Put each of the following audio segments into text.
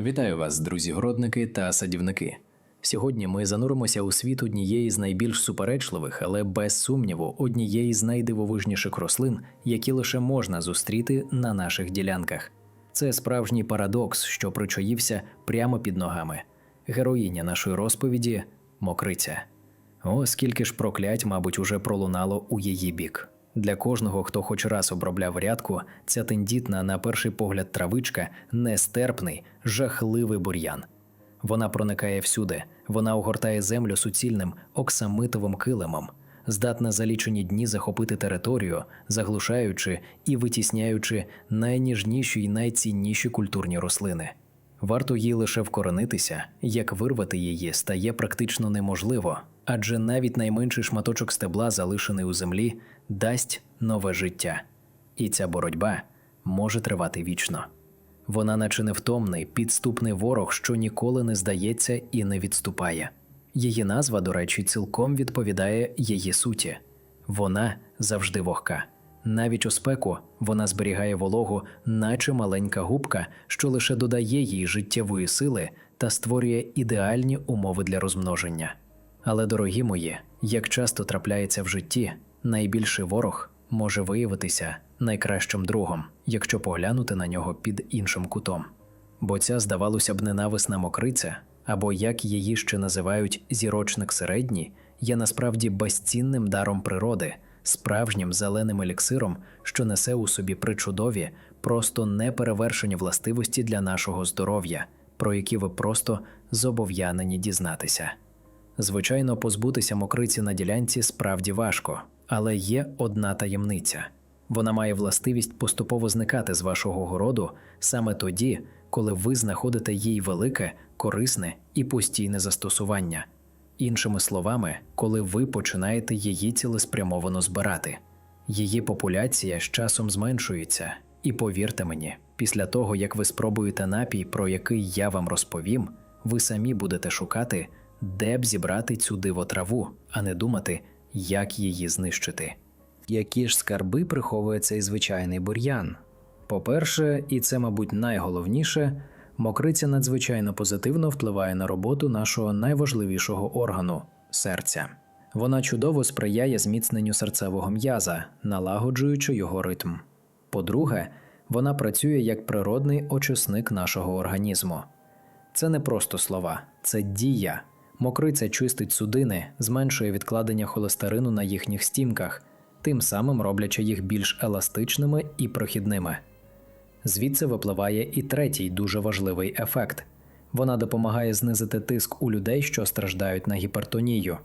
Вітаю вас, друзі-городники та садівники. Сьогодні ми зануримося у світ однієї з найбільш суперечливих, але без сумніву, однієї з найдивовижніших рослин, які лише можна зустріти на наших ділянках. Це справжній парадокс, що причаївся прямо під ногами. Героїня нашої розповіді мокриця. О, скільки ж проклять, мабуть, уже пролунало у її бік. Для кожного, хто хоч раз обробляв рядку, ця тендітна, на перший погляд, травичка нестерпний, жахливий бур'ян. Вона проникає всюди, вона огортає землю суцільним оксамитовим килимом, здатна за лічені дні захопити територію, заглушаючи і витісняючи найніжніші й найцінніші культурні рослини. Варто їй лише вкоренитися, як вирвати її стає практично неможливо, адже навіть найменший шматочок стебла, залишений у землі, дасть нове життя. І ця боротьба може тривати вічно. Вона, наче невтомний, підступний ворог, що ніколи не здається і не відступає. Її назва, до речі, цілком відповідає її суті. Вона завжди вогка. Навіть у спеку вона зберігає вологу, наче маленька губка, що лише додає їй життєвої сили та створює ідеальні умови для розмноження. Але, дорогі мої, як часто трапляється в житті, найбільший ворог може виявитися найкращим другом, якщо поглянути на нього під іншим кутом. Бо ця, здавалося б, ненависна мокриця, або як її ще називають зірочник середній, є насправді безцінним даром природи, справжнім зеленим еліксиром, що несе у собі причудові, просто неперевершені властивості для нашого здоров'я, про які ви просто зобов'язані дізнатися. Звичайно, позбутися мокриці на ділянці справді важко, але є одна таємниця. Вона має властивість поступово зникати з вашого городу саме тоді, коли ви знаходите їй велике, корисне і постійне застосування. Іншими словами, коли ви починаєте її цілеспрямовано збирати. Її популяція з часом зменшується, і повірте мені, після того як ви спробуєте напій, про який я вам розповім, ви самі будете шукати, де б зібрати цю дивотраву, а не думати, як її знищити. Які ж скарби приховує цей звичайний бур'ян? По-перше, і це, мабуть, найголовніше, мокриця надзвичайно позитивно впливає на роботу нашого найважливішого органу серця. Вона чудово сприяє зміцненню серцевого м'яза, налагоджуючи його ритм. По-друге, вона працює як природний очисник нашого організму. Це не просто слова, це дія. Мокриця чистить судини, зменшує відкладення холестерину на їхніх стінках, тим самим роблячи їх більш еластичними і прохідними. Звідси випливає і третій дуже важливий ефект вона допомагає знизити тиск у людей, що страждають на гіпертонію.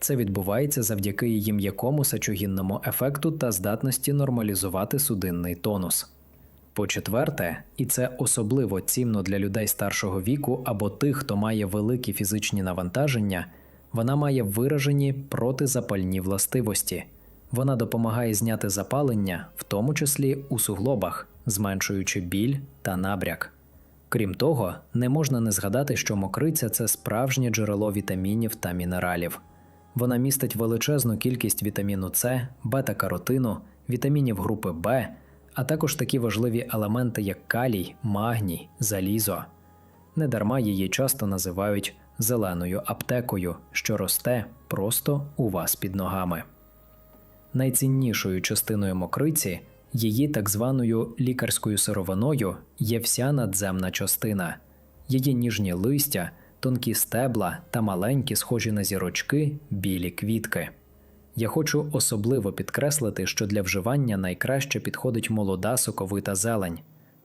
Це відбувається завдяки її м'якому сечогінному ефекту та здатності нормалізувати судинний тонус. По-четверте, і це особливо цінно для людей старшого віку або тих, хто має великі фізичні навантаження, вона має виражені протизапальні властивості. Вона допомагає зняти запалення, в тому числі у суглобах, зменшуючи біль та набряк. Крім того, не можна не згадати, що мокриця це справжнє джерело вітамінів та мінералів. Вона містить величезну кількість вітаміну С, бета-каротину, вітамінів групи В, а також такі важливі елементи, як калій, магній, залізо. Недарма її часто називають зеленою аптекою, що росте просто у вас під ногами. Найціннішою частиною мокриці, її так званою лікарською сировиною, є вся надземна частина, її ніжні листя, тонкі стебла та маленькі, схожі на зірочки, білі квітки. Я хочу особливо підкреслити, що для вживання найкраще підходить молода соковита зелень.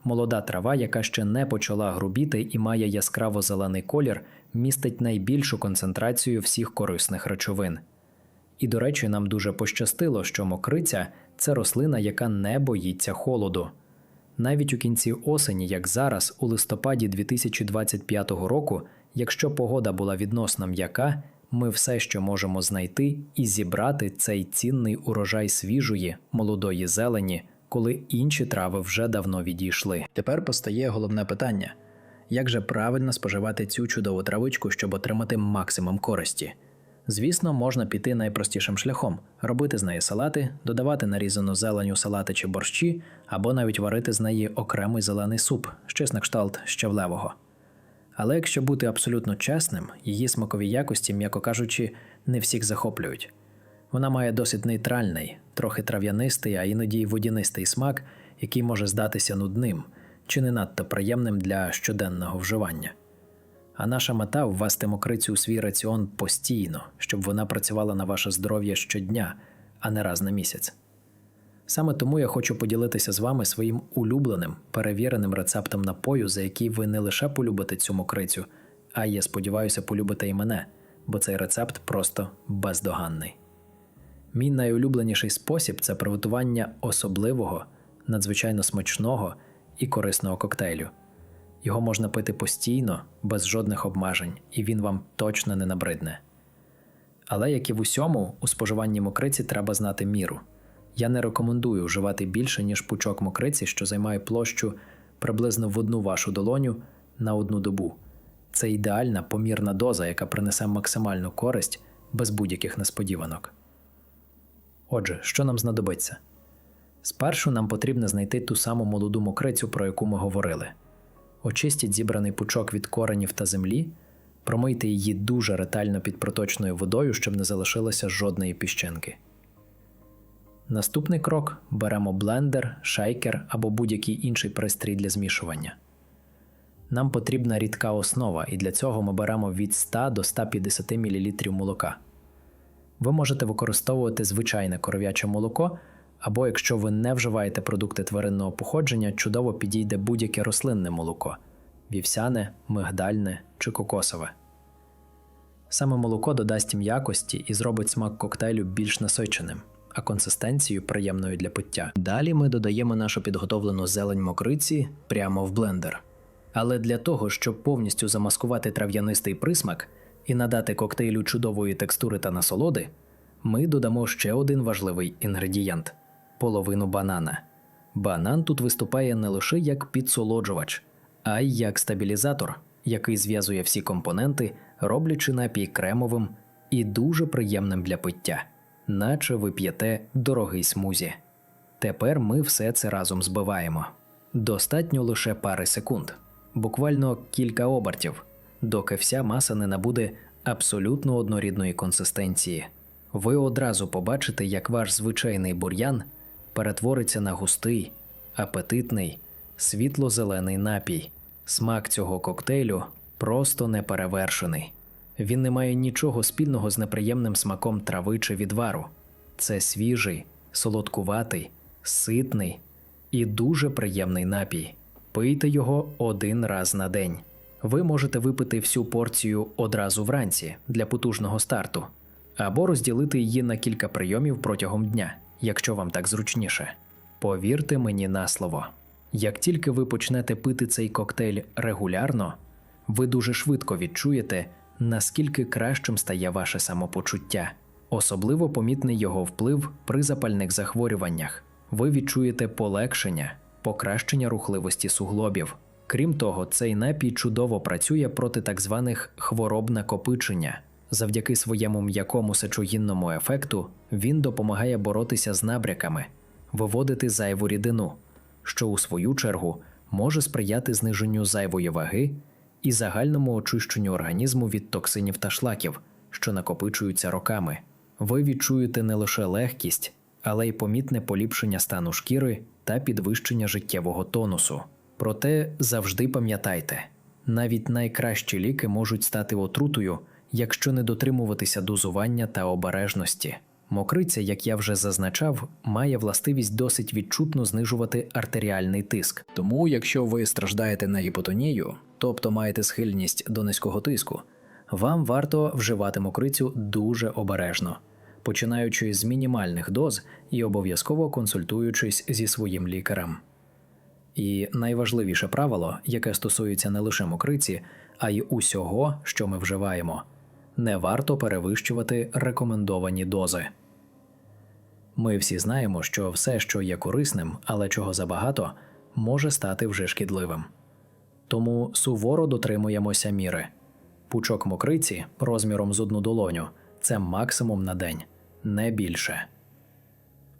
Молода трава, яка ще не почала грубіти і має яскраво зелений колір, містить найбільшу концентрацію всіх корисних речовин. І, до речі, нам дуже пощастило, що мокриця це рослина, яка не боїться холоду. Навіть у кінці осені, як зараз, у листопаді 2025 року, якщо погода була відносно м'яка, ми все ще можемо знайти і зібрати цей цінний урожай свіжої, молодої зелені, коли інші трави вже давно відійшли. Тепер постає головне питання: як же правильно споживати цю чудову травичку, щоб отримати максимум користі? Звісно, можна піти найпростішим шляхом: робити з неї салати, додавати нарізану зелень у салати чи борщі, або навіть варити з неї окремий зелений суп, щось на кшталт щавлевого. Але якщо бути абсолютно чесним, її смакові якості, м'яко кажучи, не всіх захоплюють. Вона має досить нейтральний, трохи трав'янистий, а іноді й водянистий смак, який може здатися нудним чи не надто приємним для щоденного вживання. А наша мета ввести мокрицю у свій раціон постійно, щоб вона працювала на ваше здоров'я щодня, а не раз на місяць. Саме тому я хочу поділитися з вами своїм улюбленим, перевіреним рецептом напою, за який ви не лише полюбите цю мокрицю, а я сподіваюся, полюбите і мене, бо цей рецепт просто бездоганний. Мій найулюбленіший спосіб це приготування особливого, надзвичайно смачного і корисного коктейлю. Його можна пити постійно, без жодних обмежень, і він вам точно не набридне. Але як і в усьому, у споживанні мокриці треба знати міру. Я не рекомендую вживати більше, ніж пучок мокриці, що займає площу приблизно в одну вашу долоню на одну добу. Це ідеальна помірна доза, яка принесе максимальну користь без будь-яких несподіванок. Отже, що нам знадобиться? Спершу нам потрібно знайти ту саму молоду мокрицю, про яку ми говорили. Очистіть зібраний пучок від коренів та землі, промийте її дуже ретельно під проточною водою, щоб не залишилося жодної піщинки. Наступний крок беремо блендер, шейкер або будь-який інший пристрій для змішування. Нам потрібна рідка основа, і для цього ми беремо від 100 до 150 мл молока. Ви можете використовувати звичайне коров'яче молоко, або якщо ви не вживаєте продукти тваринного походження, чудово підійде будь-яке рослинне молоко вівсяне, мигдальне чи кокосове. Саме молоко додасть м'якості і зробить смак коктейлю більш насиченим, а консистенцію приємною для пиття. Далі ми додаємо нашу підготовлену зелень мокриці прямо в блендер. Але для того, щоб повністю замаскувати трав'янистий присмак і надати коктейлю чудової текстури та насолоди, ми додамо ще один важливий інгредієнт половину банана. Банан тут виступає не лише як підсолоджувач, а й як стабілізатор, який зв'язує всі компоненти, роблячи напій кремовим і дуже приємним для пиття, наче ви п'єте дорогий смузі. Тепер ми все це разом збиваємо. Достатньо лише пари секунд, буквально кілька обертів, доки вся маса не набуде абсолютно однорідної консистенції. Ви одразу побачите, як ваш звичайний бур'ян перетвориться на густий, апетитний, світло-зелений напій. Смак цього коктейлю просто неперевершений. Він не має нічого спільного з неприємним смаком трави чи відвару. Це свіжий, солодкуватий, ситний і дуже приємний напій. Пийте його один раз на день. Ви можете випити всю порцію одразу вранці для потужного старту, або розділити її на кілька прийомів протягом дня, якщо вам так зручніше. Повірте мені на слово. Як тільки ви почнете пити цей коктейль регулярно, ви дуже швидко відчуєте, наскільки кращим стає ваше самопочуття. Особливо помітний його вплив при запальних захворюваннях. Ви відчуєте полегшення, покращення рухливості суглобів. Крім того, цей напій чудово працює проти так званих хвороб накопичення. Завдяки своєму м'якому сечогінному ефекту він допомагає боротися з набряками, виводити зайву рідину, що у свою чергу може сприяти зниженню зайвої ваги і загальному очищенню організму від токсинів та шлаків, що накопичуються роками. Ви відчуєте не лише легкість, але й помітне поліпшення стану шкіри та підвищення життєвого тонусу. Проте завжди пам'ятайте, навіть найкращі ліки можуть стати отрутою, якщо не дотримуватися дозування та обережності. Мокриця, як я вже зазначав, має властивість досить відчутно знижувати артеріальний тиск. Тому, якщо ви страждаєте на гіпотонію, тобто маєте схильність до низького тиску, вам варто вживати мокрицю дуже обережно, починаючи з мінімальних доз і обов'язково консультуючись зі своїм лікарем. І найважливіше правило, яке стосується не лише мокриці, а й усього, що ми вживаємо, не варто перевищувати рекомендовані дози. Ми всі знаємо, що все, що є корисним, але чого забагато, може стати вже шкідливим. Тому суворо дотримуємося міри. Пучок мокриці розміром з одну долоню це максимум на день, не більше.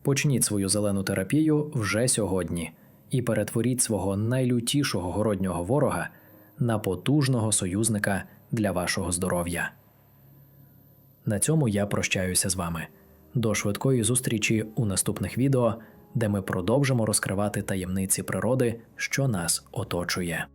Почніть свою зелену терапію вже сьогодні і перетворіть свого найлютішого городнього ворога на потужного союзника для вашого здоров'я. На цьому я прощаюся з вами. До швидкої зустрічі у наступних відео, де ми продовжимо розкривати таємниці природи, що нас оточує.